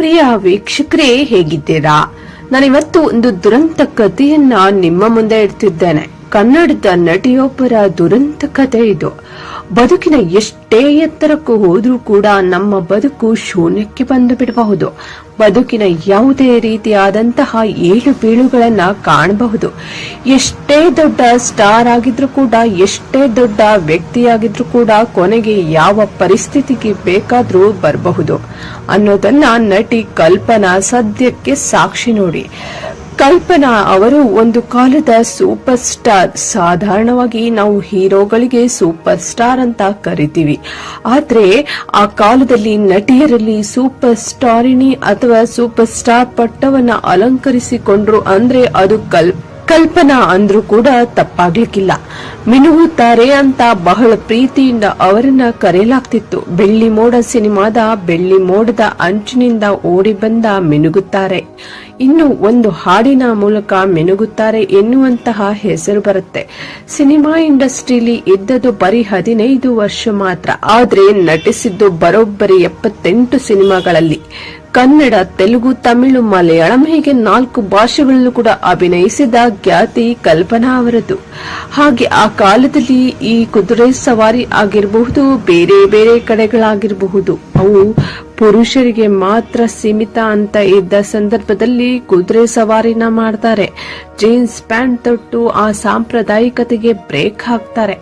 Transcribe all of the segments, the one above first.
ಪ್ರಿಯ ವೀಕ್ಷಕರೇ ಹೇಗಿದ್ದೀರಾ? ನಾನಿವತ್ತು ಒಂದು ದುರಂತ ಕಥೆಯನ್ನ ನಿಮ್ಮ ಮುಂದೆ ಇಡ್ತಿದ್ದೇನೆ. ಕನ್ನಡದ ನಟಿಯೊಬ್ಬರ ದುರಂತ ಕಥೆ ಇದು. ಬದುಕಿನ ಎಷ್ಟೇ ಎತ್ತರಕ್ಕೂ ಹೋದ್ರೂ ಕೂಡ ನಮ್ಮ ಬದುಕು ಶೂನ್ಯಕ್ಕೆ ಬಂದು ಬಿಡಬಹುದು. ಬದುಕಿನ ಯಾವುದೇ ರೀತಿಯಾದಂತಹ ಏಳು ಬೀಳುಗಳನ್ನ ಕಾಣಬಹುದು. ಎಷ್ಟೇ ದೊಡ್ಡ ಸ್ಟಾರ್ ಆಗಿದ್ರು ಕೂಡ, ಎಷ್ಟೇ ದೊಡ್ಡ ವ್ಯಕ್ತಿಯಾಗಿದ್ರು ಕೂಡ ಕೊನೆಗೆ ಯಾವ ಪರಿಸ್ಥಿತಿಗೆ ಬೇಕಾದ್ರೂ ಬರಬಹುದು ಅನ್ನೋದನ್ನ ನಟಿ ಕಲ್ಪನಾ ಸದ್ಯಕ್ಕೆ ಸಾಕ್ಷಿ ನೋಡಿ. ಕಲ್ಪನಾ ಅವರು ಒಂದು ಕಾಲದ ಸೂಪರ್ ಸ್ಟಾರ್ ಸಾಧಾರಣವಾಗಿ ನಾವು ಹೀರೋಗಳಿಗೆ ಸೂಪರ್ ಸ್ಟಾರ್ ಅಂತ ಕರಿತೀವಿ. ಆದ್ರೆ ಆ ಕಾಲದಲ್ಲಿ ನಟಿಯರಲ್ಲಿ ಸೂಪರ್ ಸ್ಟಾರಿನಿ ಅಥವಾ ಸೂಪರ್ ಸ್ಟಾರ್ ಪಟ್ಟವನ್ನ ಅಲಂಕರಿಸಿಕೊಂಡ್ರು ಅಂದ್ರೆ ಅದು ಕಲ್, ಕಲ್ಪನಾ ಅಂದ್ರೂ ಕೂಡ ತಪ್ಪಾಗ್ಲಿಕ್ಕಿಲ್ಲ. ಮಿನುಗುತ್ತಾರೆ ಅಂತ ಬಹಳ ಪ್ರೀತಿಯಿಂದ ಅವರನ್ನ ಕರೆಯಲಾಗ್ತಿತ್ತು. ಬೆಳ್ಳಿ ಮೋಡ ಸಿನಿಮಾದ ಬೆಳ್ಳಿ ಮೋಡದ ಅಂಚಿನಿಂದ ಓಡಿ ಬಂದ ಮಿನುಗುತ್ತಾರೆ. ಇನ್ನು ಒಂದು ಹಾಡಿನ ಮೂಲಕ ಮೆನುಗುತ್ತಾರೆ ಎನ್ನುವಂತಹ ಹೆಸರು ಬರುತ್ತೆ. ಸಿನಿಮಾ ಇಂಡಸ್ಟ್ರಿಲಿ ಇದ್ದದ್ದು ಬರೀ ಹದಿನೈದು ವರ್ಷ ಮಾತ್ರ. ಆದ್ರೆ ನಟಿಸಿದ್ದು ಬರೋಬ್ಬರಿ ಎಪ್ಪತ್ತೆಂಟು ಸಿನಿಮಾಗಳಲ್ಲಿ. ಕನ್ನಡ, ತೆಲುಗು, ತಮಿಳು, ಮಲಯಾಳಂ ಹೀಗೆ ನಾಲ್ಕು ಭಾಷೆಗಳಲ್ಲೂ ಕೂಡ ಅಭಿನಯಿಸಿದ ಖ್ಯಾತಿ ಕಲ್ಪನಾ ಅವರದು. ಹಾಗೆ ಆ ಕಾಲದಲ್ಲಿ ಈ ಕುದುರೆ ಸವಾರಿ ಆಗಿರಬಹುದು, ಬೇರೆ ಬೇರೆ ಕಡೆಗಳಾಗಿರಬಹುದು. ಅವು ಪುರುಷರಿಗೆ ಮಾತ್ರ ಸೀಮಿತ ಅಂತ ಇದ್ದ ಸಂದರ್ಭದಲ್ಲಿ ಕುದುರೆ ಸವಾರಿನ ಮಾಡ್ತಾರೆ. ಜೀನ್ಸ್ ಪ್ಯಾಂಟ್ ತೊಟ್ಟು ಆ ಸಾಂಪ್ರದಾಯಿಕತೆಗೆ ಬ್ರೇಕ್ ಹಾಕ್ತಾರೆ.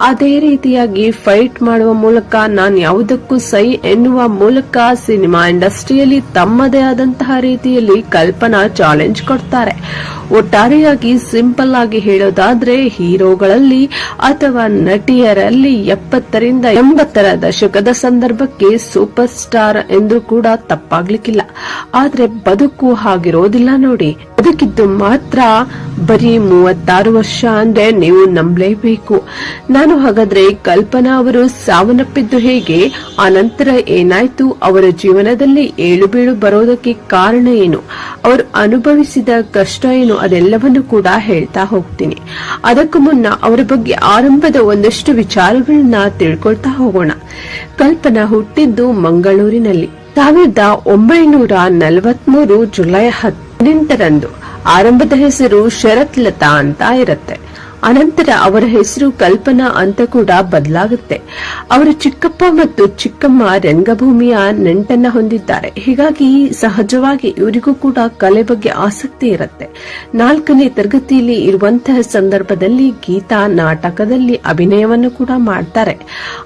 ಅದೇ ರೀತಿಯಾಗಿ ಫೈಟ್ ಮಾಡುವ ಮೂಲಕ ನಾನು ಯಾವುದಕ್ಕೂ ಸೈ ಎನ್ನುವ ಮೂಲಕ ಸಿನಿಮಾ ಇಂಡಸ್ಟ್ರಿಯಲ್ಲಿ ತಮ್ಮದೇ ಆದಂತಹ ರೀತಿಯಲ್ಲಿ ಕಲ್ಪನಾ ಚಾಲೆಂಜ್ ಕೊಡ್ತಾರೆ. ಒಟ್ಟಾರೆಯಾಗಿ ಸಿಂಪಲ್ ಆಗಿ ಹೇಳೋದಾದ್ರೆ ಹೀರೋಗಳಲ್ಲಿ ಅಥವಾ ನಟಿಯರಲ್ಲಿ ಎಪ್ಪತ್ತರಿಂದ ಎಂಬತ್ತರ ದಶಕದ ಸಂದರ್ಭಕ್ಕೆ ಸೂಪರ್ ಸ್ಟಾರ್ ಎಂದು ಕೂಡ ತಪ್ಪಾಗ್ಲಿಕ್ಕಿಲ್ಲ. ಆದ್ರೆ ಬದುಕು ಹಾಗಿರೋದಿಲ್ಲ ನೋಡಿ. ಬದುಕಿದ್ದು ಮಾತ್ರ ಬರೀ ಮೂವತ್ತಾರು ವರ್ಷ ಅಂದ್ರೆ ನೀವು ನಂಬಲೇಬೇಕು. ನಾನು ಹಾಗಾದ್ರೆ ಕಲ್ಪನಾ ಅವರು ಸಾವನ್ನಪ್ಪಿದ್ದು ಹೇಗೆ? ಆ ನಂತರ ಏನಾಯ್ತು? ಅವರ ಜೀವನದಲ್ಲಿ ಏಳು ಬೀಳು ಬರೋದಕ್ಕೆ ಕಾರಣ ಏನು? ಅವರು ಅನುಭವಿಸಿದ ಕಷ್ಟ ಏನು? ಅದೆಲ್ಲವನ್ನು ಕೂಡ ಹೇಳ್ತಾ ಹೋಗ್ತೀನಿ. ಅದಕ್ಕೂ ಮುನ್ನ ಅವರ ಬಗ್ಗೆ ಆರಂಭದ ಒಂದಷ್ಟು ವಿಚಾರಗಳನ್ನ ತಿಳ್ಕೊಳ್ತಾ ಹೋಗೋಣ. ಕಲ್ಪನಾ ಹುಟ್ಟಿದ್ದು ಮಂಗಳೂರಿನಲ್ಲಿ. ಸಾವಿರದ ಒಂಬೈನೂರ ನಲವತ್ಮೂರು ಜುಲೈ ಹದಿನೆಂಟರಂದು ಆರಂಭದ ಹೆಸರು ಶರತ್ ಲತಾ ಅಂತ ಇರುತ್ತೆ. ಅನಂತರ ಅವರ ಹೆಸರು ಕಲ್ಪನಾ ಅಂತ ಕೂಡ ಬದಲಾಗುತ್ತೆ. ಅವರ ಚಿಕ್ಕಪ್ಪ ಮತ್ತು ಚಿಕ್ಕಮ್ಮ ರಂಗಭೂಮಿಯ ನೆಂಟನ್ನ ಹೊಂದಿದ್ದಾರೆ. ಹೀಗಾಗಿ ಸಹಜವಾಗಿ ಇವರಿಗೂ ಕೂಡ ಕಲೆ ಬಗ್ಗೆ ಆಸಕ್ತಿ ಇರುತ್ತೆ. ನಾಲ್ಕನೇ ತರಗತಿಯಲ್ಲಿ ಇರುವಂತಹ ಸಂದರ್ಭದಲ್ಲಿ ಗೀತಾ ನಾಟಕದಲ್ಲಿ ಅಭಿನಯವನ್ನು ಕೂಡ ಮಾಡ್ತಾರೆ.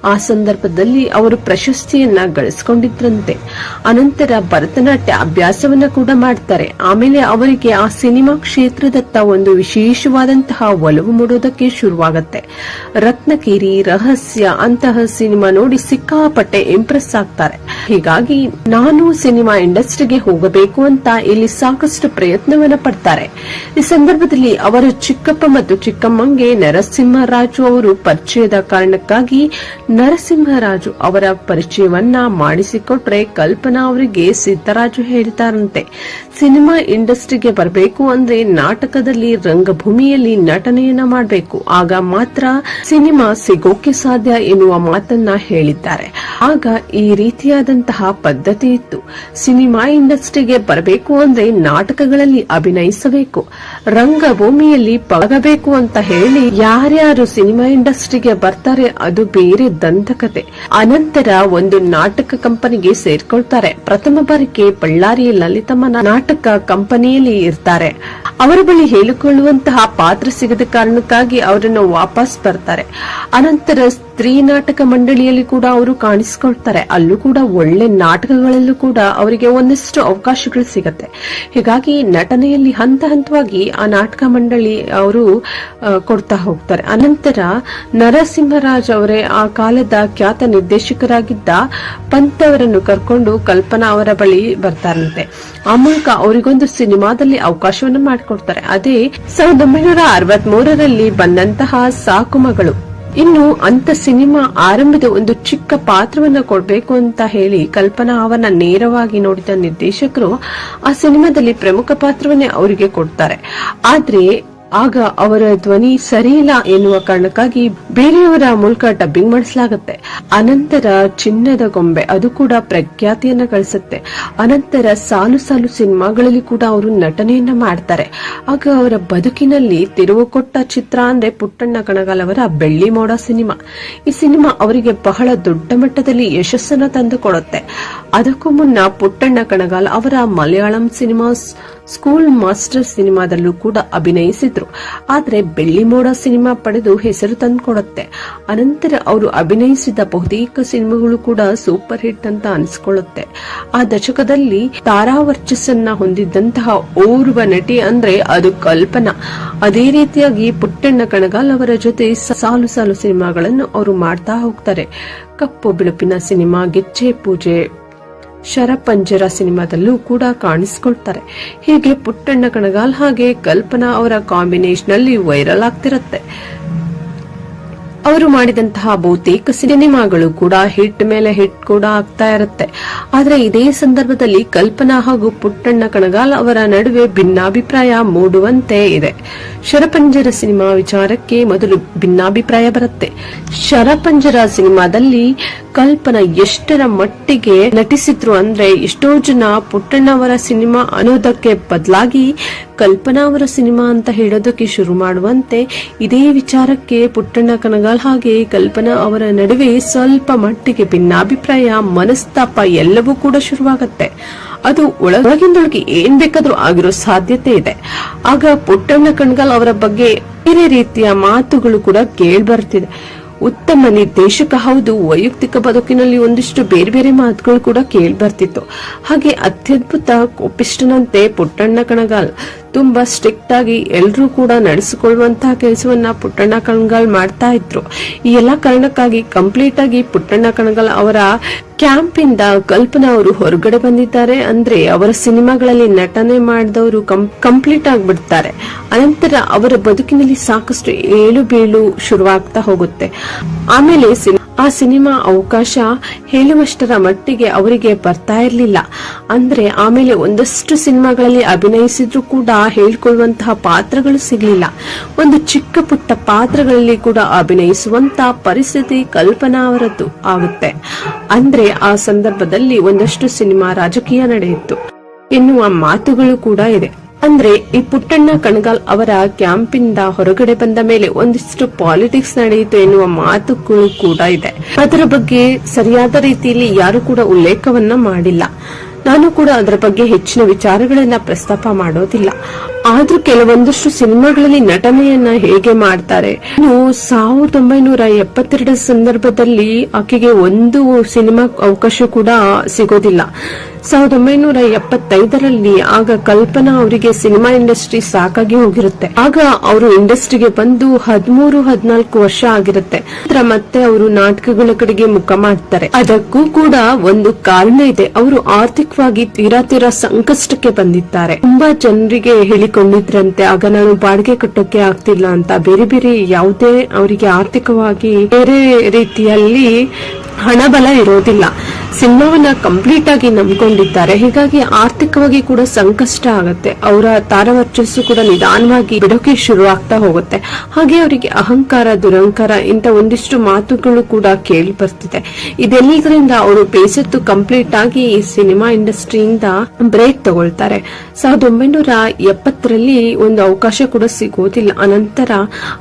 ಆ ಸಂದರ್ಭದಲ್ಲಿ ಅವರು ಪ್ರಶಸ್ತಿಯನ್ನ ಗಳಿಸಿಕೊಂಡಿದ್ರಂತೆ. ಅನಂತರ ಭರತನಾಟ್ಯ ಅಭ್ಯಾಸವನ್ನ ಕೂಡ ಮಾಡ್ತಾರೆ. ಆಮೇಲೆ ಅವರಿಗೆ ಆ ಸಿನಿಮಾ ಕ್ಷೇತ್ರದತ್ತ ಒಂದು ವಿಶೇಷವಾದಂತಹ ಒಲವು ಮೂಡೋದಕ್ಕೆ ಶುರುವಾಗತ್ತೆ. ರತ್ನಕಿರಿ ರಹಸ್ಯ ಅಂತಹ ಸಿನಿಮಾ ನೋಡಿ ಸಿಕ್ಕಾಪಟ್ಟೆ ಇಂಪ್ರೆಸ್ ಆಗ್ತಾರೆ. ಹೀಗಾಗಿ ನಾನು ಸಿನಿಮಾ ಇಂಡಸ್ಟ್ರಿಗೆ ಹೋಗಬೇಕು ಅಂತ ಇಲ್ಲಿ ಸಾಕಷ್ಟು ಪ್ರಯತ್ನವನ್ನ ಪಡ್ತಾರೆ. ಈ ಸಂದರ್ಭದಲ್ಲಿ ಅವರ ಚಿಕ್ಕಪ್ಪ ಮತ್ತು ಚಿಕ್ಕಮ್ಮಂಗೆ ನರಸಿಂಹರಾಜು ಅವರು ಪರಿಚಯದ ಕಾರಣಕ್ಕಾಗಿ ನರಸಿಂಹರಾಜು ಅವರ ಪರಿಚಯವನ್ನ ಮಾಡಿಸಿಕೊಟ್ರೆ ಕಲ್ಪನಾ ಅವರಿಗೆ ಸಿದ್ದರಾಜು ಹೇಳ್ತಾರಂತೆ ಸಿನಿಮಾ ಇಂಡಸ್ಟ್ರಿಗೆ ಬರಬೇಕು ಅಂದ್ರೆ ನಾಟಕದಲ್ಲಿ ರಂಗಭೂಮಿಯಲ್ಲಿ ನಟನೆಯನ್ನ ಮಾಡಬೇಕು. ಆಗ ಮಾತ್ರ ಸಿನಿಮಾ ಸಿಗೋಕೆ ಸಾಧ್ಯ ಎನ್ನುವ ಮಾತನ್ನ ಹೇಳಿದ್ದಾರೆ. ಆಗ ಈ ರೀತಿಯಾದಂತಹ ಪದ್ಧತಿ ಇತ್ತು. ಸಿನಿಮಾ ಇಂಡಸ್ಟ್ರಿಗೆ ಬರಬೇಕು ಅಂದ್ರೆ ನಾಟಕಗಳಲ್ಲಿ ಅಭಿನಯಿಸಬೇಕು. ರಂಗಭೂಮಿಯಲ್ಲಿ ಪಳಗಬೇಕು ಅಂತ ಹೇಳಿ ಯಾರ್ಯಾರು ಸಿನಿಮಾ ಇಂಡಸ್ಟ್ರಿಗೆ ಬರ್ತಾರೆ ಅದು ಬೇರೆ ದಂತಕತೆ. ಅನಂತರ ಒಂದು ನಾಟಕ ಕಂಪನಿಗೆ ಸೇರ್ಕೊಳ್ತಾರೆ. ಪ್ರಥಮ ಬಾರಿಗೆ ಬಳ್ಳಾರಿ ಲಲಿತಮ್ಮನ ನಾಟಕ ಕಂಪನಿಯಲ್ಲಿ ಇರ್ತಾರೆ. ಅವರ ಬಳಿ ಹೇಳಿಕೊಳ್ಳುವಂತಹ ಪಾತ್ರ ಸಿಗದ ಕಾರಣಕ್ಕಾಗಿ ಅವರನ್ನು ವಾಪಸ್ ಬರ್ತಾರೆ. ಅನಂತರ ಸ್ತ್ರೀ ನಾಟಕ ಮಂಡಳಿಯಲ್ಲಿ ಕೂಡ ಅವರು ಕಾಣಿಸಿಕೊಳ್ತಾರೆ. ಅಲ್ಲೂ ಕೂಡ ಒಳ್ಳೆ ನಾಟಕಗಳಲ್ಲೂ ಕೂಡ ಅವರಿಗೆ ಒಂದಿಷ್ಟು ಅವಕಾಶಗಳು ಸಿಗತ್ತೆ. ಹೀಗಾಗಿ ನಟನೆಯಲ್ಲಿ ಹಂತ ಹಂತವಾಗಿ ಆ ನಾಟಕ ಮಂಡಳಿ ಅವರು ಕೊಡ್ತಾ ಹೋಗ್ತಾರೆ. ಅನಂತರ ನರಸಿಂಹರಾಜ್ ಅವರೇ ಆ ಕಾಲದ ಖ್ಯಾತ ನಿರ್ದೇಶಕರಾಗಿದ್ದ ಪಂತ್ ಅವರನ್ನು ಕರ್ಕೊಂಡು ಕಲ್ಪನಾ ಅವರ ಬಳಿ ಬರ್ತಾರಂತೆ. ಆ ಮೂಲಕ ಅವರಿಗೊಂದು ಸಿನಿಮಾದಲ್ಲಿ ಅವಕಾಶವನ್ನು ಮಾಡಿಕೊಡ್ತಾರೆ. ಅದೇ ಸಾವಿರದ ಒಂಬೈನೂರ ಅರವತ್ ಮೂರರಲ್ಲಿ ಬಂದಂತಹ ಸಾಕು ಮಗಳು. ಇನ್ನು ಅಂತ ಸಿನಿಮಾ ಆರಂಭದ ಒಂದು ಚಿಕ್ಕ ಪಾತ್ರವನ್ನ ಕೊಡಬೇಕು ಅಂತ ಹೇಳಿ ಕಲ್ಪನಾ ಅವರನ್ನ ನೇರವಾಗಿ ನೋಡಿದ ನಿರ್ದೇಶಕರು ಆ ಸಿನಿಮಾದಲ್ಲಿ ಪ್ರಮುಖ ಪಾತ್ರವನ್ನೇ ಅವರಿಗೆ ಕೊಡ್ತಾರೆ. ಆದ್ರೆ ಆಗ ಅವರ ಧ್ವನಿ ಸರಿಯಿಲ್ಲ ಎನ್ನುವ ಕಾರಣಕ್ಕಾಗಿ ಬೇರೆಯವರ ಮೂಲಕ ಡಬ್ಬಿಂಗ್ ಮಾಡಿಸಲಾಗುತ್ತೆ. ಅನಂತರ ಚಿನ್ನದ ಗೊಂಬೆ, ಅದು ಕೂಡ ಪ್ರಖ್ಯಾತಿಯನ್ನ ಗಳಿಸುತ್ತೆ. ಅನಂತರ ಸಾಲು ಸಾಲು ಸಿನಿಮಾಗಳಲ್ಲಿ ಕೂಡ ಅವರು ನಟನೆಯನ್ನ ಮಾಡ್ತಾರೆ. ಆಗ ಅವರ ಬದುಕಿನಲ್ಲಿ ತಿರುವು ಕೊಟ್ಟ ಚಿತ್ರ ಅಂದ್ರೆ ಪುಟ್ಟಣ್ಣ ಕಣಗಾಲ್ ಅವರ ಬೆಳ್ಳಿ ಮೋಡ ಸಿನಿಮಾ. ಈ ಸಿನಿಮಾ ಅವರಿಗೆ ಬಹಳ ದೊಡ್ಡ ಮಟ್ಟದಲ್ಲಿ ಯಶಸ್ಸನ್ನ ತಂದುಕೊಡುತ್ತೆ. ಅದಕ್ಕೂ ಮುನ್ನ ಪುಟ್ಟಣ್ಣ ಕಣಗಾಲ್ ಅವರ ಮಲಯಾಳಂ ಸಿನಿಮಾಸ್, ಸ್ಕೂಲ್ ಮಾಸ್ಟರ್ ಸಿನಿಮಾದಲ್ಲೂ ಕೂಡ ಅಭಿನಯಿಸಿದ್ರು. ಆದ್ರೆ ಬೆಳ್ಳಿ ಮೋಡ ಸಿನಿಮಾ ಪಡೆದು ಹೆಸರು ತಂದುಕೊಡುತ್ತೆ. ಅನಂತರ ಅವರು ಅಭಿನಯಿಸಿದ ಬಹುತೇಕ ಸಿನಿಮಾಗಳು ಕೂಡ ಸೂಪರ್ ಹಿಟ್ ಅಂತ ಅನಿಸ್ಕೊಳ್ಳುತ್ತೆ. ಆ ದಶಕದಲ್ಲಿ ತಾರಾವರ್ಚಸ್ಸನ್ನ ಹೊಂದಿದ್ದಂತಹ ಓರ್ವ ನಟಿ ಅಂದ್ರೆ ಅದು ಕಲ್ಪನಾ. ಅದೇ ರೀತಿಯಾಗಿ ಪುಟ್ಟಣ್ಣ ಕಣಗಾಲ್ ಅವರ ಜೊತೆ ಸಾಲು ಸಾಲು ಸಿನಿಮಾಗಳನ್ನು ಅವರು ಮಾಡ್ತಾ ಹೋಗ್ತಾರೆ. ಕಪ್ಪು ಬಿಳುಪಿನ ಸಿನಿಮಾ ಗೆಜ್ಜೆ ಪೂಜೆ ಶರಪಂಜರ ಸಿನಿಮಾದಲ್ಲೂ ಕೂಡ ಕಾಣಿಸ್ಕೊಳ್ತಾರೆ. ಹೀಗೆ ಪುಟ್ಟಣ್ಣ ಕಣಗಾಲ್ ಹಾಗೆ ಕಲ್ಪನಾ ಅವರ ಕಾಂಬಿನೇಷನ್ ಅಲ್ಲಿ ವೈರಲ್ ಆಗ್ತಿರತ್ತೆ. ಅವರು ಮಾಡಿದಂತಹ ಬಹುತೇಕ ಸಿನಿಮಾಗಳು ಕೂಡ ಹಿಟ್ ಮೇಲೆ ಹಿಟ್ ಕೂಡ ಆಗ್ತಾ ಇರುತ್ತೆ. ಆದರೆ ಇದೇ ಸಂದರ್ಭದಲ್ಲಿ ಕಲ್ಪನಾ ಹಾಗೂ ಪುಟ್ಟಣ್ಣ ಕಣಗಾಲ್ ಅವರ ನಡುವೆ ಭಿನ್ನಾಭಿಪ್ರಾಯ ಮೂಡುವಂತೆ ಇದೆ. ಶರಪಂಜರ ಸಿನಿಮಾ ವಿಚಾರಕ್ಕೆ ಮೊದಲು ಭಿನ್ನಾಭಿಪ್ರಾಯ ಬರುತ್ತೆ. ಶರಪಂಜರ ಸಿನಿಮಾದಲ್ಲಿ ಕಲ್ಪನಾ ಎಷ್ಟರ ಮಟ್ಟಿಗೆ ನಟಿಸಿದ್ರು ಅಂದ್ರೆ ಎಷ್ಟೋ ಜನ ಪುಟ್ಟಣ್ಣ ಅವರ ಸಿನಿಮಾ ಅನ್ನೋದಕ್ಕೆ ಬದಲಾಗಿ ಕಲ್ಪನಾ ಅವರ ಸಿನಿಮಾ ಅಂತ ಹೇಳೋದಕ್ಕೆ ಶುರು ಮಾಡುವಂತೆ ಇದೇ ವಿಚಾರಕ್ಕೆ ಪುಟ್ಟಣ್ಣ ಕನಗಾಲ್ ಹಾಗೆ ಕಲ್ಪನಾ ಅವರ ನಡುವೆ ಸ್ವಲ್ಪ ಮಟ್ಟಿಗೆ ಭಿನ್ನಾಭಿಪ್ರಾಯ, ಮನಸ್ತಾಪ ಎಲ್ಲವೂ ಕೂಡ ಶುರುವಾಗತ್ತೆ. ಅದು ಒಳಗಿಂದೊಳಗೆ ಏನ್ ಬೇಕಾದ್ರೂ ಆಗಿರೋ ಸಾಧ್ಯತೆ ಇದೆ. ಆಗ ಪುಟ್ಟಣ್ಣ ಕಣಗಾಲ್ ಅವರ ಬಗ್ಗೆ ಬೇರೆ ರೀತಿಯ ಮಾತುಗಳು ಕೂಡ ಕೇಳ್ಬರ್ತಿದೆ. ಉತ್ತಮ ನಿರ್ದೇಶಕ ಹೌದು, ವೈಯಕ್ತಿಕ ಬದುಕಿನಲ್ಲಿ ಒಂದಿಷ್ಟು ಬೇರೆ ಬೇರೆ ಮಾತುಗಳು ಕೂಡ ಕೇಳ್ಬರ್ತಿತ್ತು. ಹಾಗೆ ಅತ್ಯದ್ಭುತ ಕೋಪಿಷ್ಟನಂತೆ ಪುಟ್ಟಣ್ಣ ಕಣಗಾಲ್ ತುಂಬಾ ಸ್ಟ್ರಿಕ್ಟ್ ಆಗಿ ಎಲ್ಲರೂ ಕೂಡ ನಡೆಸಿಕೊಳ್ಳುವಂತಹ ಕೆಲಸವನ್ನ ಪುಟ್ಟಣ್ಣ ಕಣಗಾಲ್ ಮಾಡ್ತಾ ಇದ್ರು. ಈ ಎಲ್ಲಾ ಕಾರಣಕ್ಕಾಗಿ ಕಂಪ್ಲೀಟ್ ಆಗಿ ಪುಟ್ಟಣ್ಣ ಕಣಗಾಲ್ ಅವರ ಕ್ಯಾಂಪ್ ಇಂದ ಕಲ್ಪನಾ ಅವರು ಹೊರಗಡೆ ಬಂದಿದ್ದಾರೆ. ಅಂದ್ರೆ ಅವರ ಸಿನಿಮಾಗಳಲ್ಲಿ ನಟನೆ ಮಾಡಿದವರು ಕಂಪ್ಲೀಟ್ ಆಗ್ಬಿಡ್ತಾರೆ. ಅನಂತರ ಅವರ ಬದುಕಿನಲ್ಲಿ ಸಾಕಷ್ಟು ಏಳು ಬೀಳು ಶುರುವಾಗ್ತಾ ಹೋಗುತ್ತೆ. ಆಮೇಲೆ ಆ ಸಿನಿಮಾ ಅವಕಾಶ ಹೇಳುವಷ್ಟರ ಮಟ್ಟಿಗೆ ಅವರಿಗೆ ಬರ್ತಾ ಇರಲಿಲ್ಲ. ಅಂದ್ರೆ ಆಮೇಲೆ ಒಂದಷ್ಟು ಸಿನಿಮಾಗಳಲ್ಲಿ ಅಭಿನಯಿಸಿದ್ರು ಕೂಡ ಹೇಳ್ಕೊಳ್ಳುವಂತಹ ಪಾತ್ರಗಳು ಸಿಗಲಿಲ್ಲ. ಒಂದು ಚಿಕ್ಕ ಪುಟ್ಟ ಪಾತ್ರಗಳಲ್ಲಿ ಕೂಡ ಅಭಿನಯಿಸುವಂತ ಪರಿಸ್ಥಿತಿ ಕಲ್ಪನಾ ಅವರದ್ದು ಆಗುತ್ತೆ. ಅಂದ್ರೆ ಆ ಸಂದರ್ಭದಲ್ಲಿ ಒಂದಷ್ಟು ಸಿನಿಮಾ ರಾಜಕೀಯ ನಡೆಯಿತು. ಎನ್ನುವ ಮಾತುಗಳು ಕೂಡ ಇದೆ. ಅಂದ್ರೆ ಈ ಪುಟ್ಟಣ್ಣ ಕಣಗಾಲ್ ಅವರ ಕ್ಯಾಂಪಿಂದ ಹೊರಗಡೆ ಬಂದ ಮೇಲೆ ಒಂದಿಷ್ಟು ಪಾಲಿಟಿಕ್ಸ್ ನಡೆಯಿತು ಎನ್ನುವ ಮಾತುಗಳು ಕೂಡ ಇದೆ. ಅದರ ಬಗ್ಗೆ ಸರಿಯಾದ ರೀತಿಯಲ್ಲಿ ಯಾರು ಕೂಡ ಉಲ್ಲೇಖವನ್ನ ಮಾಡಿಲ್ಲ. ನಾನು ಕೂಡ ಅದರ ಬಗ್ಗೆ ಹೆಚ್ಚಿನ ವಿಚಾರಗಳನ್ನ ಪ್ರಸ್ತಾಪ ಮಾಡೋದಿಲ್ಲ. ಆದ್ರೂ ಕೆಲವೊಂದಷ್ಟು ಸಿನಿಮಾಗಳಲ್ಲಿ ನಟನೆಯನ್ನ ಹೇಗೆ ಮಾಡ್ತಾರೆ. ಸಾವಿರದ ಒಂಬೈನೂರ ಎಪ್ಪತ್ತೆರಡರ ಸಂದರ್ಭದಲ್ಲಿ ಆಕೆಗೆ ಒಂದು ಸಿನಿಮಾ ಅವಕಾಶ ಕೂಡ ಸಿಗೋದಿಲ್ಲ. ಸಾವಿರದ ಒಂಬೈನೂರ ಎಪ್ಪತ್ತೈದರಲ್ಲಿ ಆಗ ಕಲ್ಪನಾ ಅವರಿಗೆ ಸಿನಿಮಾ ಇಂಡಸ್ಟ್ರಿ ಸಾಕಾಗಿ ಹೋಗಿರುತ್ತೆ. ಆಗ ಅವರು ಇಂಡಸ್ಟ್ರಿಗೆ ಬಂದು ಹದಿಮೂರು ಹದಿನಾಲ್ಕು ವರ್ಷ ಆಗಿರುತ್ತೆ. ನಂತರ ಮತ್ತೆ ಅವರು ನಾಟಕಗಳ ಕಡೆಗೆ ಮುಖ ಮಾಡ್ತಾರೆ. ಅದಕ್ಕೂ ಕೂಡ ಒಂದು ಕಾರಣ ಇದೆ. ಅವರು ಆರ್ಥಿಕವಾಗಿ ತೀರಾ ತೀರಾ ಸಂಕಷ್ಟಕ್ಕೆ ಬಂದಿದ್ದಾರೆ. ತುಂಬಾ ಜನರಿಗೆ ಹೇಳಿಕೊಂಡಿದ್ರಂತೆ, ಆಗ ನಾನು ಬಾಡಿಗೆ ಕಟ್ಟೋಕೆ ಆಗ್ತಿಲ್ಲ ಅಂತ. ಬೇರೆ ಬೇರೆ ಯಾವುದೇ ಅವರಿಗೆ ಆರ್ಥಿಕವಾಗಿ ಬೇರೆ ರೀತಿಯಲ್ಲಿ ಹಣಬಲ ಇರೋದಿಲ್ಲ. ಸಿನಿಮಾವನ್ನ ಕಂಪ್ಲೀಟ್ ಆಗಿ ನಂಬ್ಕೊಂಡಿದ್ದಾರೆ. ಹೀಗಾಗಿ ಆರ್ಥಿಕವಾಗಿ ಕೂಡ ಸಂಕಷ್ಟ ಆಗುತ್ತೆ. ಅವರ ತಾರವರ್ಚಸ್ಸು ಕೂಡ ನಿಧಾನವಾಗಿ ಬಿಡೋಕೆ ಶುರು ಆಗ್ತಾ ಹೋಗುತ್ತೆ. ಹಾಗೆ ಅವರಿಗೆ ಅಹಂಕಾರ ದುರಂಕಾರ ಇಂತ ಒಂದಿಷ್ಟು ಮಾತುಗಳು ಕೂಡ ಕೇಳಿ ಬರ್ತಿದೆ. ಇದೆಲ್ಲದರಿಂದ ಅವರು ಬೇಸತ್ತು ಕಂಪ್ಲೀಟ್ ಆಗಿ ಈ ಸಿನಿಮಾ ಇಂಡಸ್ಟ್ರಿಯಿಂದ ಬ್ರೇಕ್ ತಗೊಳ್ತಾರೆ. ಸಾವಿರದ ಒಂಬೈನೂರ ಎಪ್ಪತ್ತರಲ್ಲಿ ಒಂದು ಅವಕಾಶ ಕೂಡ ಸಿಗೋದಿಲ್ಲ. ಅನಂತರ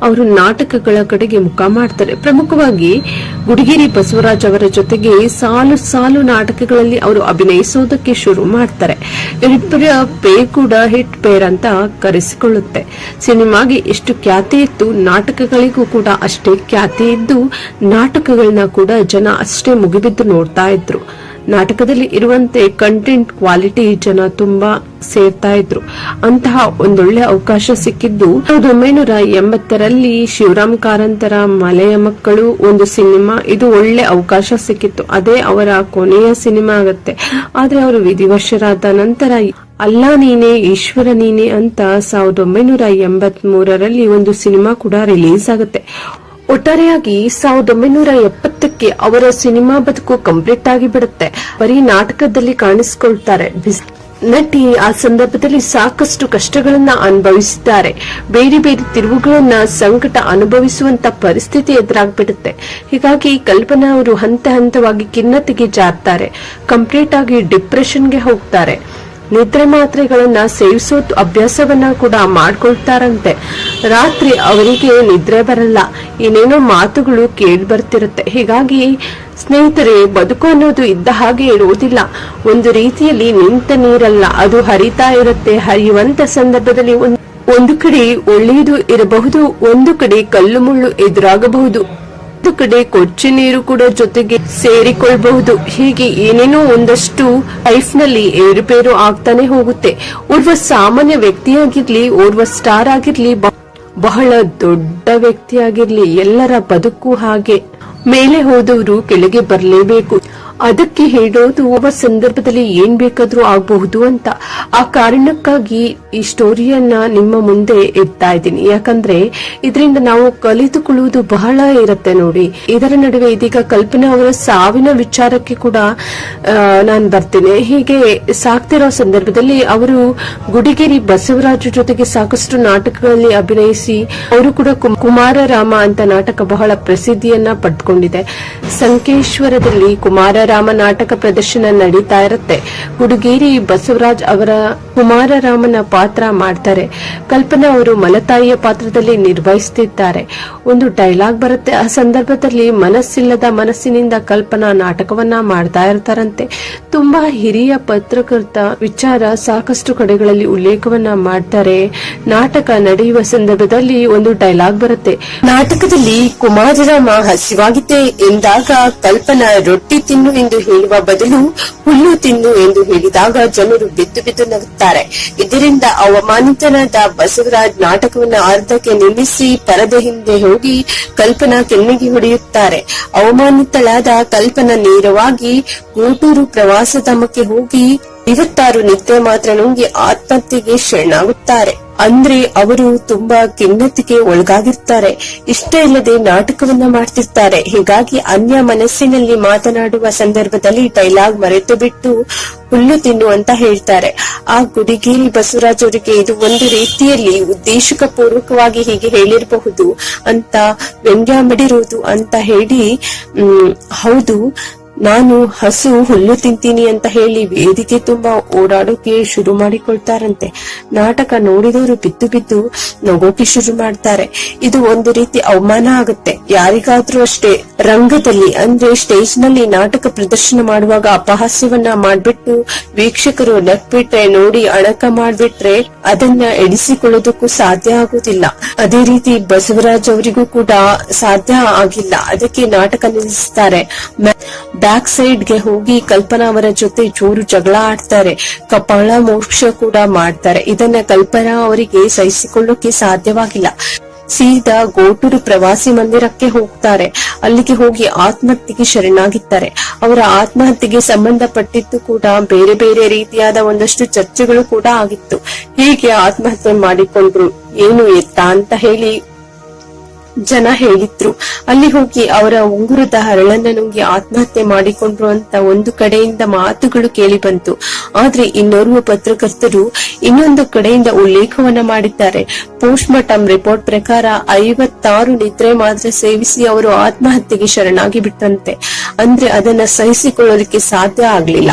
ಅವರು ನಾಟಕಗಳ ಕಡೆಗೆ ಮುಖ ಮಾಡ್ತಾರೆ. ಪ್ರಮುಖವಾಗಿ ಗುಡಿಗೇರಿ ಬಸವರಾಜ್ ಅವರ ಜೊತೆಗೆ ಸಾಲು ಸಾಲು ನಾಟಕಗಳಲ್ಲಿ ಅವರು ಅಭಿನಯಿಸೋದಕ್ಕೆ ಶುರು ಮಾಡ್ತಾರೆ. ಇವರಿಬ್ಬರ ಪೇ ಕೂಡ ಹಿಟ್ ಪೇರ್ ಅಂತ ಕರೆಸಿಕೊಳ್ಳುತ್ತೆ. ಸಿನಿಮಾಗೆ ಎಷ್ಟು ಖ್ಯಾತಿ ಇತ್ತು, ನಾಟಕಗಳಿಗೂ ಕೂಡ ಅಷ್ಟೇ ಖ್ಯಾತಿ ಇದ್ದು, ನಾಟಕಗಳನ್ನ ಕೂಡ ಜನ ಅಷ್ಟೇ ಮುಗಿಬಿದ್ದು ನೋಡ್ತಾ ಇದ್ರು. ನಾಟಕದಲ್ಲಿ ಇರುವಂತೆ ಕಂಟೆಂಟ್ ಕ್ವಾಲಿಟಿ ಜನ ತುಂಬಾ ಸೇರ್ತಾ ಇದ್ರು. ಅಂತಹ ಒಂದೊಳ್ಳೆ ಅವಕಾಶ ಸಿಕ್ಕಿದ್ದು ಸಾವಿರದ ಒಂಬೈನೂರ ಎಂಬತ್ತರಲ್ಲಿ ಶಿವರಾಮ್ ಕಾರಂತರ ಮಲೆಯ ಮಕ್ಕಳು ಒಂದು ಸಿನಿಮಾ, ಇದು ಒಳ್ಳೆ ಅವಕಾಶ ಸಿಕ್ಕಿತ್ತು. ಅದೇ ಅವರ ಕೊನೆಯ ಸಿನಿಮಾ ಆಗತ್ತೆ. ಆದ್ರೆ ಅವರು ವಿಧಿವಶರಾದ ನಂತರ ಅಲ್ಲ ನೀನೆ, ಈಶ್ವರ ನೀನೆ ಅಂತ ಸಾವಿರದ ಒಂಬೈನೂರ ಒಂದು ಸಿನಿಮಾ ಕೂಡ ರಿಲೀಸ್ ಆಗುತ್ತೆ. ಒಟ್ಟಾರೆಯಾಗಿ ಸಾವಿರದ ಒಂಬೈನೂರ ಎಪ್ಪತ್ತಕ್ಕೆ ಅವರ ಸಿನಿಮಾ ಬದುಕು ಕಂಪ್ಲೀಟ್ ಆಗಿ ಬಿಡುತ್ತೆ. ಬರೀ ನಾಟಕದಲ್ಲಿ ಕಾಣಿಸಿಕೊಳ್ತಾರೆ. ನಟಿ ಆ ಸಂದರ್ಭದಲ್ಲಿ ಸಾಕಷ್ಟು ಕಷ್ಟಗಳನ್ನ ಅನುಭವಿಸಿದ್ದಾರೆ. ಬೇರೆ ಬೇರೆ ತಿರುವುಗಳನ್ನ ಸಂಕಟ ಅನುಭವಿಸುವಂತ ಪರಿಸ್ಥಿತಿ ಎದುರಾಗ್ಬಿಡುತ್ತೆ. ಹೀಗಾಗಿ ಕಲ್ಪನಾ ಅವರು ಹಂತ ಹಂತವಾಗಿ ಖಿನ್ನತೆಗೆ ಜಾರ್ತಾರೆ. ಕಂಪ್ಲೀಟ್ ಆಗಿ ಡಿಪ್ರೆಷನ್ಗೆ ಹೋಗ್ತಾರೆ. ನಿದ್ರೆ ಮಾತ್ರೆಗಳನ್ನ ಸೇವಿಸೋ ಅಭ್ಯಾಸವನ್ನ ಕೂಡ ಮಾಡ್ಕೊಳ್ತಾರಂತೆ. ರಾತ್ರಿ ಅವರಿಗೆ ನಿದ್ರೆ ಬರಲ್ಲ. ಏನೇನೋ ಮಾತುಗಳು ಕೇಳಿ ಬರ್ತಿರುತ್ತೆ. ಹೀಗಾಗಿ ಸ್ನೇಹಿತರೆ, ಬದುಕು ಅನ್ನೋದು ಇದ್ದ ಹಾಗೆ ಇರುವುದಿಲ್ಲ. ಒಂದು ರೀತಿಯಲ್ಲಿ ನಿಂತ ನೀರಲ್ಲ. ಅದು ಹರಿತಾ ಇರುತ್ತೆ. ಹರಿಯುವಂತ ಸಂದರ್ಭದಲ್ಲಿ ಒಂದ್- ಒಂದು ಕಡೆ ಒಳ್ಳೆಯದು ಇರಬಹುದು, ಒಂದು ಕಡೆ ಕಲ್ಲು ಮುಳ್ಳು ಎದುರಾಗಬಹುದು. ಒಂದು ಕಡೆ ಕೊಚ್ಚಿ ನೀರು ಕೂಡ ಜೊತೆಗೆ ಸೇರಿಕೊಳ್ಬಹುದು. ಹೀಗೆ ಏನೇನೋ ಒಂದಷ್ಟು ಲೈಫ್ನಲ್ಲಿ ಏರುಪೇರು ಆಗ್ತಾನೆ ಹೋಗುತ್ತೆ. ಓರ್ವ ಸಾಮಾನ್ಯ ವ್ಯಕ್ತಿಯಾಗಿರ್ಲಿ, ಓರ್ವ ಸ್ಟಾರ್ ಆಗಿರ್ಲಿ ಬಹಳ ದೊಡ್ಡ ವ್ಯಕ್ತಿಯಾಗಿರ್ಲಿ, ಎಲ್ಲರ ಬದುಕು ಹಾಗೆ. ಮೇಲೆ ಹೋದವರು ಕೆಳಗೆ ಬರಲೇಬೇಕು. ಅದಕ್ಕೆ ಹೇಳೋದು ಒಬ್ಬ ಸಂದರ್ಭದಲ್ಲಿ ಏನ್ ಬೇಕಾದ್ರೂ ಆಗಬಹುದು ಅಂತ. ಆ ಕಾರಣಕ್ಕಾಗಿ ಈ ಸ್ಟೋರಿಯನ್ನ ನಿಮ್ಮ ಮುಂದೆ ಇಡ್ತಾ ಇದ್ದೀನಿ. ಯಾಕಂದ್ರೆ, ಇದರಿಂದ ನಾವು ಕಲಿತುಕೊಳ್ಳುವುದು ಬಹಳ ಇರುತ್ತೆ ನೋಡಿ. ಇದರ ನಡುವೆ ಇದೀಗ ಕಲ್ಪನಾ ಅವರ ಸಾವಿನ ವಿಚಾರಕ್ಕೆ ಕೂಡ ನಾನು ಬರ್ತೇನೆ. ಹೀಗೆ ಸಾಕ್ತಿರೋ ಸಂದರ್ಭದಲ್ಲಿ ಅವರು ಗುಡಿಗೇರಿ ಬಸವರಾಜ ಜೊತೆಗೆ ಸಾಕಷ್ಟು ನಾಟಕಗಳಲ್ಲಿ ಅಭಿನಯಿಸಿ, ಅವರು ಕೂಡ ಕುಮ್- ಕುಮಾರರಾಮ ಅಂತ ನಾಟಕ ಬಹಳ ಪ್ರಸಿದ್ಧಿಯನ್ನ ಪಡ್ಕೊಂಡಿದೆ ಸಂಕೇಶ್ವರದಲ್ಲಿ ಕುಮಾರರಾಮ ನಾಟಕ ಪ್ರದರ್ಶನ ನಡೀತಾ ಇರುತ್ತೆ. ಗುಡುಗೇರಿ ಬಸವರಾಜ್ ಅವರ ಕುಮಾರರಾಮನ ಪಾತ್ರ ಮಾಡ್ತಾರೆ. ಕಲ್ಪನಾ ಅವರು ಮಲತಾಯಿಯ ಪಾತ್ರದಲ್ಲಿ ನಿರ್ವಹಿಸುತ್ತಿದ್ದಾರೆ ಒಂದು ಡೈಲಾಗ್ ಬರುತ್ತೆ. ಆ ಸಂದರ್ಭದಲ್ಲಿ ಮನಸ್ಸಿಲ್ಲದ ಮನಸ್ಸಿನಿಂದ ಕಲ್ಪನಾ ನಾಟಕವನ್ನ ಮಾಡ್ತಾ ಇರ್ತಾರಂತೆ. ತುಂಬಾ ಹಿರಿಯ ಪತ್ರಕರ್ತ ವಿಚಾರ ಸಾಕಷ್ಟು ಕಡೆಗಳಲ್ಲಿ ಉಲ್ಲೇಖವನ್ನ ಮಾಡ್ತಾರೆ. ನಾಟಕ ನಡೆಯುವ ಸಂದರ್ಭದಲ್ಲಿ ಒಂದು ಡೈಲಾಗ್ ಬರುತ್ತೆ. ನಾಟಕದಲ್ಲಿ ಕುಮಾರರಾಮ ಹಸಿವಾಗಿದೆ ಎಂದಾಗ ಕಲ್ಪನಾ ರೊಟ್ಟಿ ತಿನ್ನು ಎಂದು ಹೇಳುವ ಬದಲು ಹುಲ್ಲು ತಿನ್ನು ಎಂದು ಹೇಳಿದಾಗ ಜನರು ಬಿದ್ದು ಬಿದ್ದು ನಗುತ್ತಾರೆ. ಇದರಿಂದ ಅವಮಾನಿತನಾದ ಬಸವರಾಜ್ ನಾಟಕವನ್ನು ಅರ್ಧಕ್ಕೆ ನಿಲ್ಲಿಸಿ ಪರದೆ ಹಿಂದೆ ಹೋಗಿ ಕಲ್ಪನಾ ಕೆನ್ನಿಗೆ ಹೊಡೆಯುತ್ತಾರೆ. ಅವಮಾನಿತಳಾದ ಕಲ್ಪನಾ ನೇರವಾಗಿ ಕೋಟೂರು ಪ್ರವಾಸಧಾಮಕ್ಕೆ ಹೋಗಿ ಐವತ್ತಾರು ನಿತ್ಯ ಮಾತ್ರ ನುಂಗಿ ಆತ್ಮಹತ್ಯೆಗೆ ಶರಣಾಗುತ್ತಾರೆ. ಅಂದ್ರೆ ಅವರು ತುಂಬಾ ಖಿನ್ನತೆಗೆ ಒಳಗಾಗಿರ್ತಾರೆ. ಇಷ್ಟ ಇಲ್ಲದೆ ನಾಟಕವನ್ನ ಮಾಡ್ತಿರ್ತಾರೆ. ಹೀಗಾಗಿ ಅನ್ಯ ಮನಸ್ಸಿನಲ್ಲಿ ಮಾತನಾಡುವ ಸಂದರ್ಭದಲ್ಲಿ ಡೈಲಾಗ್ ಮರೆತು ಬಿಟ್ಟು ಹುಲ್ಲು ತಿನ್ನು ಅಂತ ಹೇಳ್ತಾರೆ. ಆ ಗುಡಿಗೇರಿ ಬಸವರಾಜ್ ಅವರಿಗೆ ಇದು ಒಂದು ರೀತಿಯಲ್ಲಿ ಉದ್ದೇಶಕ ಪೂರ್ವಕವಾಗಿ ಹೀಗೆ ಹೇಳಿರಬಹುದು. ಅಂತ ವ್ಯಂಗ್ಯ ಮಾಡಿರುವುದು ಅಂತ ಹೇಳಿ ಹೌದು. ನಾನು ಹಸು ಹುಲ್ಲು ತಿಂತೀನಿ ಅಂತ ಹೇಳಿ ವೇದಿಕೆ ತುಂಬಾ ಓಡಾಡೋಕೆ ಶುರು ಮಾಡಿಕೊಳ್ತಾರಂತೆ. ನಾಟಕ ನೋಡಿದವರು ಬಿದ್ದು ಬಿದ್ದು ನಗೋಕೆ ಶುರು ಮಾಡ್ತಾರೆ. ಇದು ಒಂದು ರೀತಿ ಅವಮಾನ ಆಗುತ್ತೆ. ಯಾರಿಗಾದ್ರೂ ಅಷ್ಟೇ ರಂಗದಲ್ಲಿ ಅಂದ್ರೆ ಸ್ಟೇಜ್ನಲ್ಲಿ ನಾಟಕ ಪ್ರದರ್ಶನ ಮಾಡುವಾಗ ಅಪಹಾಸ್ಯವನ್ನ ಮಾಡ್ಬಿಟ್ಟು ವೀಕ್ಷಕರು ನಕ್ಬಿಟ್ರೆ ನೋಡಿ ಅಣಕ ಮಾಡ್ಬಿಟ್ರೆ ಅದನ್ನ ಎಡಿಸಿಕೊಳ್ಳೋದಕ್ಕೂ ಸಾಧ್ಯ ಆಗುದಿಲ್ಲ ಅದೇ ರೀತಿ ಬಸವರಾಜ್ ಅವರಿಗೂ ಕೂಡ ಸಾಧ್ಯ ಆಗಿಲ್ಲ. ಅದಕ್ಕೆ ನಾಟಕ ನಿಲ್ಲಿಸ್ತಾರೆ ಬ್ಯಾಕ್ ಸೈಡ್ಗೆ ಹೋಗಿ ಕಲ್ಪನಾ ಅವರ ಜೊತೆ ಜೋರು ಜಗಳ ಆಡ್ತಾರೆ. ಕಪಾಳ ಮೋಕ್ಷ ಕೂಡ ಮಾಡ್ತಾರೆ. ಇದನ್ನ ಕಲ್ಪನಾ ಅವರಿಗೆ ಸಹಿಸಿಕೊಳ್ಳೋಕೆ ಸಾಧ್ಯವಾಗಿಲ್ಲ. ಸೀದಾ ಗೋಟೂರು ಪ್ರವಾಸಿ ಮಂದಿರಕ್ಕೆ ಹೋಗ್ತಾರೆ. ಅಲ್ಲಿಗೆ ಹೋಗಿ ಆತ್ಮಹತ್ಯೆಗೆ ಶರಣಾಗಿದ್ದಾರೆ ಅವರ ಆತ್ಮಹತ್ಯೆಗೆ ಸಂಬಂಧಪಟ್ಟಿದ್ದು ಕೂಡ ಬೇರೆ ಬೇರೆ ರೀತಿಯಾದ ಒಂದಷ್ಟು ಚರ್ಚೆಗಳು ಕೂಡ ಆಗಿತ್ತು. ಹೀಗೆ ಆತ್ಮಹತ್ಯೆ ಮಾಡಿಕೊಂಡ್ರು? ಏನು ಎತ್ತ ಅಂತ ಹೇಳಿ ಜನ ಹೇಳಿದ್ರು. ಅಲ್ಲಿ ಹೋಗಿ ಅವರ ಉಂಗುರದ ಹರಳನ್ನ ನುಂಗಿ ಆತ್ಮಹತ್ಯೆ ಮಾಡಿಕೊಂಡ್ರು ಅಂತ ಒಂದು ಕಡೆಯಿಂದ ಮಾತುಗಳು ಕೇಳಿ ಬಂತು. ಆದ್ರೆ ಇನ್ನೋರ್ವ ಪತ್ರಕರ್ತರು ಇನ್ನೊಂದು ಕಡೆಯಿಂದ ಉಲ್ಲೇಖವನ್ನ ಮಾಡಿದ್ದಾರೆ. ಪೋಸ್ಟ್ ರಿಪೋರ್ಟ್ ಪ್ರಕಾರ ಐವತ್ತಾರು ನಿದ್ರೆ ಮಾತ್ರ ಸೇವಿಸಿ ಅವರು ಆತ್ಮಹತ್ಯೆಗೆ ಶರಣಾಗಿ ಬಿಟ್ಟಂತೆ. ಅಂದ್ರೆ ಅದನ್ನ ಸಹಿಸಿಕೊಳ್ಳೋದಕ್ಕೆ ಸಾಧ್ಯ ಆಗ್ಲಿಲ್ಲ.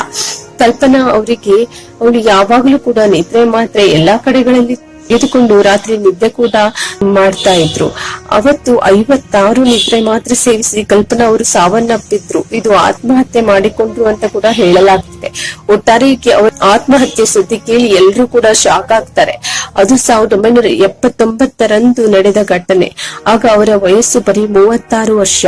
ಕಲ್ಪನಾ ಅವರಿಗೆ ಅವಳು ಯಾವಾಗಲೂ ಕೂಡ ನಿದ್ರೆ ಮಾತ್ರ ಎಲ್ಲಾ ಕಡೆಗಳಲ್ಲಿ ತೆಗೆದುಕೊಂಡು ರಾತ್ರಿ ನಿದ್ದೆ ಕೂಡ ಮಾಡ್ತಾ ಇದ್ರು. ಅವತ್ತು ಐವತ್ತಾರು ನಿದ್ರೆ ಮಾತ್ರ ಸೇವಿಸಿ ಕಲ್ಪನಾ ಅವರು ಸಾವನ್ನಪ್ಪಿದ್ರು. ಇದು ಆತ್ಮಹತ್ಯೆ ಮಾಡಿಕೊಂಡ್ರು ಅಂತ ಕೂಡ ಹೇಳಲಾಗ್ತಿದೆ. ಒಟ್ಟಾರೆ ಅವರ ಆತ್ಮಹತ್ಯೆ ಸುದ್ದಿ ಕೇಳಿ ಎಲ್ಲರೂ ಕೂಡ ಶಾಕ್ ಆಗ್ತಾರೆ. ಅದು ಸಾವಿರದ ಒಂಬೈನೂರ ಎಪ್ಪತ್ತೊಂಬತ್ತರಂದು ನಡೆದ ಘಟನೆ. ಆಗ ಅವರ ವಯಸ್ಸು ಬರೀ ಮೂವತ್ತಾರು ವರ್ಷ.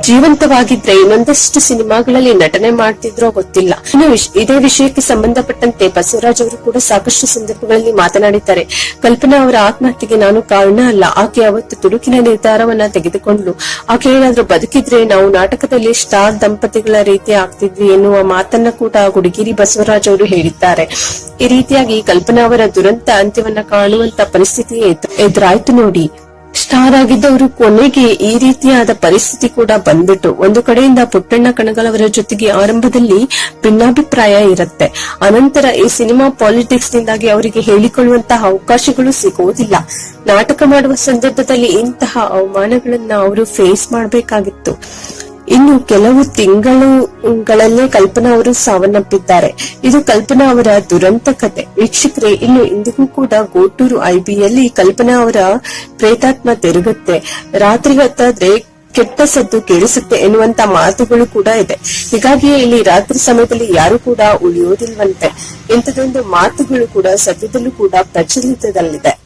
ಜೀವಂತವಾಗಿದ್ರೆ ಇನ್ನೊಂದಷ್ಟು ಸಿನಿಮಾಗಳಲ್ಲಿ ನಟನೆ ಮಾಡ್ತಿದ್ರೋ ಗೊತ್ತಿಲ್ಲ. ಇನ್ನು ಇದೇ ವಿಷಯಕ್ಕೆ ಸಂಬಂಧಪಟ್ಟಂತೆ ಬಸವರಾಜ್ ಅವರು ಕೂಡ ಸಾಕಷ್ಟು ಸಂದರ್ಭಗಳಲ್ಲಿ ಮಾತನಾಡಿದ್ದಾರೆ. ಕಲ್ಪನಾ ಅವರ ಆತ್ಮಹತ್ಯೆಗೆ ನಾನು ಕಾರಣ ಅಲ್ಲ. ಆಕೆ ಅವತ್ತು ತುಡುಕಿನ ನಿರ್ಧಾರವನ್ನ ತೆಗೆದುಕೊಂಡ್ಲು ಆಕೆ ಏನಾದ್ರೂ ಬದುಕಿದ್ರೆ ನಾವು ನಾಟಕದಲ್ಲಿ ಸ್ಟಾರ್ ದಂಪತಿಗಳ ರೀತಿ ಆಗ್ತಿದ್ವಿ ಎನ್ನುವ ಮಾತನ್ನ ಕೂಡ ಗುಡಿಗಿರಿ ಬಸವರಾಜ್ ಅವರು ಹೇಳಿದ್ದಾರೆ. ಈ ರೀತಿಯಾಗಿ ಕಲ್ಪನಾ ಅವರ ದುರಂತ ಅಂತ್ಯವನ್ನ ಕಾಣುವಂತ ಪರಿಸ್ಥಿತಿ ಎದ್- ಎದುರಾಯ್ತು ನೋಡಿ. ಸ್ಟಾರ್ ಆಗಿದ್ದವರು ಕೊನೆಗೆ ಈ ರೀತಿಯಾದ ಪರಿಸ್ಥಿತಿ ಕೂಡ ಬಂದ್ಬಿಟ್ಟು ಒಂದು ಕಡೆಯಿಂದ ಪುಟ್ಟಣ್ಣ ಕಣಗಲ್ ಅವರ ಜೊತೆಗೆ ಆರಂಭದಲ್ಲಿ ಭಿನ್ನಾಭಿಪ್ರಾಯ ಇರುತ್ತೆ. ಅನಂತರ ಈ ಸಿನಿಮಾ ಪಾಲಿಟಿಕ್ಸ್ ನಿಂದಾಗಿ ಅವರಿಗೆ ಹೇಳಿಕೊಳ್ಳುವಂತಹ ಅವಕಾಶಗಳು ಸಿಗುವುದಿಲ್ಲ. ನಾಟಕ ಮಾಡುವ ಸಂದರ್ಭದಲ್ಲಿ ಇಂತಹ ಅವಮಾನಗಳನ್ನ ಅವರು ಫೇಸ್ ಮಾಡಬೇಕಾಗಿತ್ತು. ಇನ್ನು ಕೆಲವು ತಿಂಗಳುಗಳಲ್ಲೇ ಕಲ್ಪನಾ ಅವರು ಸಾವನ್ನಪ್ಪಿದ್ದಾರೆ. ಇದು ಕಲ್ಪನಾ ಅವರ ದುರಂತ ಕತೆ. ವೀಕ್ಷಕರೇ, ಇನ್ನು ಇಂದಿಗೂ ಕೂಡ ಗೋಟೂರು ಐಬಿಯಲ್ಲಿ ಕಲ್ಪನಾ ಅವರ ಪ್ರೇತಾತ್ಮ ತಿರುಗುತ್ತೆ. ರಾತ್ರಿ ಹೊತ್ತಾದ್ರೆ ಕೆಟ್ಟ ಸದ್ದು ಕೇಳಿಸುತ್ತೆ ಎನ್ನುವಂತ ಮಾತುಗಳು ಕೂಡ ಇದೆ. ಹೀಗಾಗಿಯೇ ಇಲ್ಲಿ ರಾತ್ರಿ ಸಮಯದಲ್ಲಿ ಯಾರು ಕೂಡ ಉಳಿಯೋದಿಲ್ವಂತೆ. ಇಂಥದೊಂದು ಮಾತುಗಳು ಕೂಡ ಸದ್ಯದಲ್ಲೂ ಕೂಡ ಪ್ರಚಲಿತದಲ್ಲಿದೆ.